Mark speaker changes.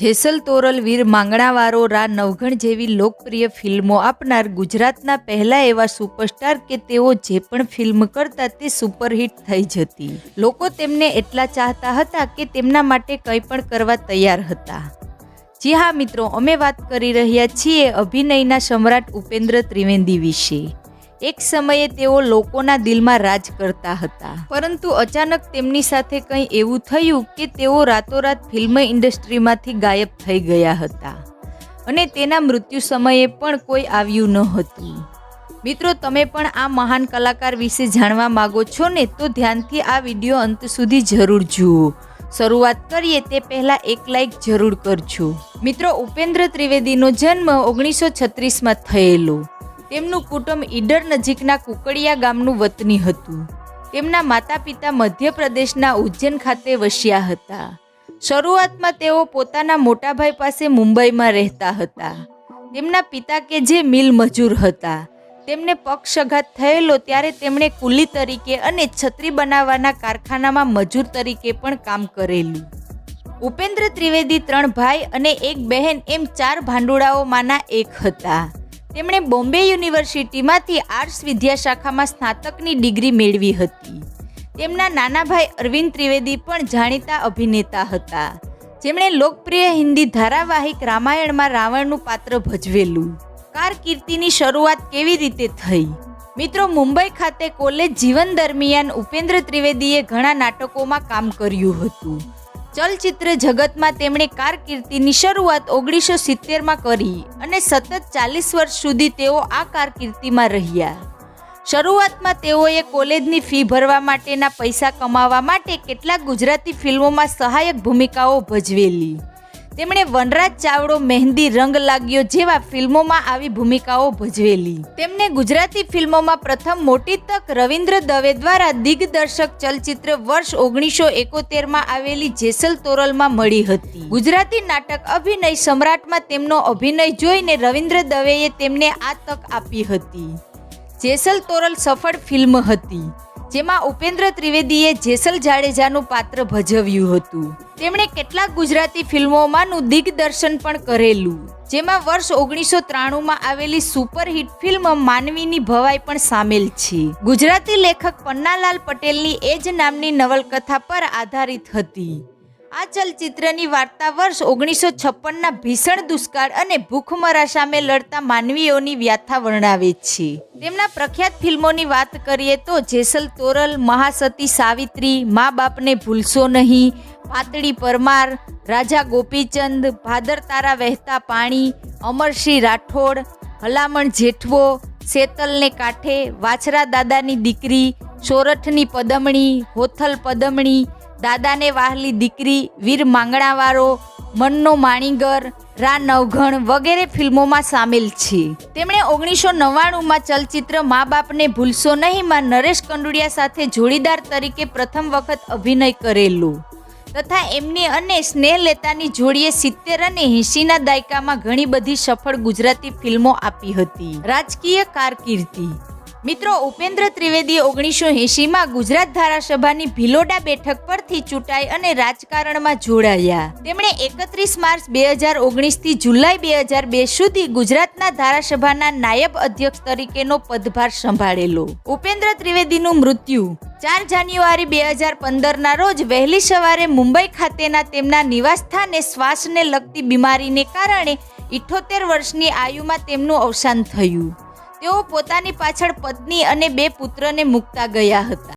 Speaker 1: જેસલ તોરલ, વીર માંગણાવારો, રા નવઘણ જેવી લોકપ્રિય ફિલ્મો આપનાર ગુજરાતના પહેલા એવા સુપરસ્ટાર કે તેઓ જે પણ ફિલ્મ કરતા તે સુપરહિટ થઈ જતી. લોકો તેમને એટલા ચાહતા હતા કે તેમના માટે કંઈ પણ કરવા તૈયાર હતા. જી હા મિત્રો, અમે વાત કરી રહ્યા છીએ અભિનયના સમ્રાટ ઉપેન્દ્ર ત્રિવેદી વિશે. એક સમયે તેઓ લોકોના દિલમાં રાજ કરતા હતા. પરંતુ અચાનક તેમની સાથે કંઈ એવું થયું કે તેઓ રાતોરાત ફિલ્મ ઇન્ડસ્ટ્રીમાંથી ગાયબ થઈ ગયા હતા. અને તેના મૃત્યુ સમયે પણ કોઈ આવ્યું ન હતું મિત્રો, તમે પણ આ મહાન કલાકાર વિશે જાણવા માગો છો ને, તો ધ્યાનથી આ વીડિયો અંત સુધી જરૂર જુઓ. શરૂઆત કરીએ તે પહેલાં એક લાઈક જરૂર કરજો. મિત્રો, ઉપેન્દ્ર ત્રિવેદીનો જન્મ ઓગણીસો છત્રીસમાં થયેલો. તેમનું કુટુંબ ઈડર નજીકના કુકડિયા ગામનું વતની હતું. તેમના માતા પિતા મધ્યપ્રદેશના ઉજ્જૈન ખાતે વસ્યા હતા. શરૂઆતમાં તેઓ પોતાના મોટાભાઈ પાસે મુંબઈમાં રહેતા હતા. તેમના પિતા કે જે મિલ મજૂર હતા. તેમને પક્ષઘાત થયેલો ત્યારે તેમણે કુલી તરીકે અને છત્રી બનાવવાના કારખાનામાં મજૂર તરીકે પણ કામ કરેલું. ઉપેન્દ્ર ત્રિવેદી ત્રણ ભાઈ અને એક બહેન એમ ચાર ભાંડુડાઓમાંના એક હતા. તેમણે બોમ્બે યુનિવર્સિટીમાંથી આર્ટ્સ વિદ્યાશાખામાં સ્નાતકની ડિગ્રી મેળવી હતી. તેમના નાના ભાઈ અરવિંદ ત્રિવેદી પણ જાણીતા અભિનેતા હતા. જેમણે લોકપ્રિય હિન્દી ધારાવાહિક રામાયણમાં રાવણનું પાત્ર ભજવેલું. કારકિર્દીની શરૂઆત કેવી રીતે થઈ? મિત્રો, મુંબઈ ખાતે કોલેજ જીવન દરમિયાન ઉપેન્દ્ર ત્રિવેદીએ ઘણા નાટકોમાં કામ કર્યું હતું. ચલચિત્ર જગતમાં તેમણે કારકિર્દીની શરૂઆત ઓગણીસો સિત્તેરમાં કરી અને સતત ચાલીસ વર્ષ સુધી તેઓ આ કારકિર્દીમાં રહ્યા. શરૂઆતમાં તેઓએ કોલેજની ફી ભરવા માટેના પૈસા કમાવા માટે કેટલાક ગુજરાતી ફિલ્મોમાં સહાયક ભૂમિકાઓ ભજવેલી. તેમણે વનરાજ ચાવડો મહેંદી રંગ લાગ્યો જેવા ફિલ્મોમાં આવી ભૂમિકાઓ ભજવેલી. તેમને ગુજરાતી ફિલ્મોમાં પ્રથમ મોટી તક રવિન્દ્ર દવે દ્વારા દિગ્દર્શક ચલચિત્ર વર્ષ ઓગણીસો એકોતેરમાં આવેલી જેસલ તોરલમાં મળી હતી. ગુજરાતી નાટક અભિનય સમ્રાટમાં તેમનો અભિનય જોઈને રવિન્દ્ર દવેએ તેમને આ તક આપી હતી. જેસલ તોરલ સફળ ફિલ્મ હતી. જેમાં ઉપેન્દ્ર ત્રિવેદીએ જેસલ જાડેજાનું પાત્ર ભજવ્યું હતું. તેમણે કેટલાક ગુજરાતી ફિલ્મોમાંનું દિગ્દર્શન પણ કરેલું. જેમાં વર્ષ ઓગણીસો ત્રાણુંમાં આવેલી સુપરહિટ ફિલ્મ માનવીની ભવાઈ પણ સામેલ છે. ગુજરાતી લેખક પન્નાલાલ પટેલની એ જ નામની નવલકથા પર આધારિત હતી. આ ચલચિત્રની વાર્તા વર્ષ ઓગણીસો છપ્પનના ભીષણ દુષ્કાળ અને ભૂખમરા સામે લડતા માનવીઓની વ્યાથા વર્ણવે છે. તેમના પ્રખ્યાત ફિલ્મોની વાત કરીએ તો જેસલ તોરલ, મહાસતી સાવિત્રી, મા બાપને ભૂલશો નહીં, પાતળી પરમાર, રાજા ગોપીચંદ, ભાદર તારા વહેતા પાણી, અમરસિંહ રાઠોડ, હલામણ જેઠવો, શેતલને કાંઠે, વાછરા દાદાની દીકરી, સોરઠની પદમણી, હોથલ પદમણી દાદાને વાહલી દીકરી, વીર માંગણાવાળો, મનનો માણીગર, રા નવઘણ વગેરે ફિલ્મોમાં સામેલ છે. તેમણે ઓગણીસો નવ્વાણુંમાં ચલચિત્ર મા બાપને ભૂલશો નહીંમાં નરેશ કંડુડિયા સાથે જોડીદાર તરીકે પ્રથમ વખત અભિનય કરેલો. તથા એમની અને સ્નેહ લેતાની જોડીએ સિત્તેર અને એંશીના દાયકામાં ઘણી બધી સફળ ગુજરાતી ફિલ્મો આપી હતી. રાજકીય કારકિર્દી. મિત્રો, ઉપેન્દ્ર ત્રિવેદી ઓગણીસો એંશીમાં ગુજરાત ધારાસભાની ભિલોડા બેઠક પરથી ચૂંટાઈ અને રાજકારણમાં જોડાયા. તેમણે એકત્રીસ માર્ચ બે હજાર ઓગણીસથી જુલાઈ બે હજાર બે સુધી ગુજરાતના ધારાસભાના નાયબ અધ્યક્ષ તરીકેનો પદભાર સંભાળેલો. ઉપેન્દ્ર ત્રિવેદીનું મૃત્યુ ચાર જાન્યુઆરી બે હજાર પંદરના રોજ વહેલી સવારે મુંબઈ ખાતેના તેમના નિવાસસ્થાને શ્વાસને લગતી બીમારીને કારણે ઇઠોતેર વર્ષની આયુમાં તેમનું અવસાન થયું. તેઓ પોતાની પાછળ પત્ની અને બે પુત્રને મૂકતા ગયા હતા.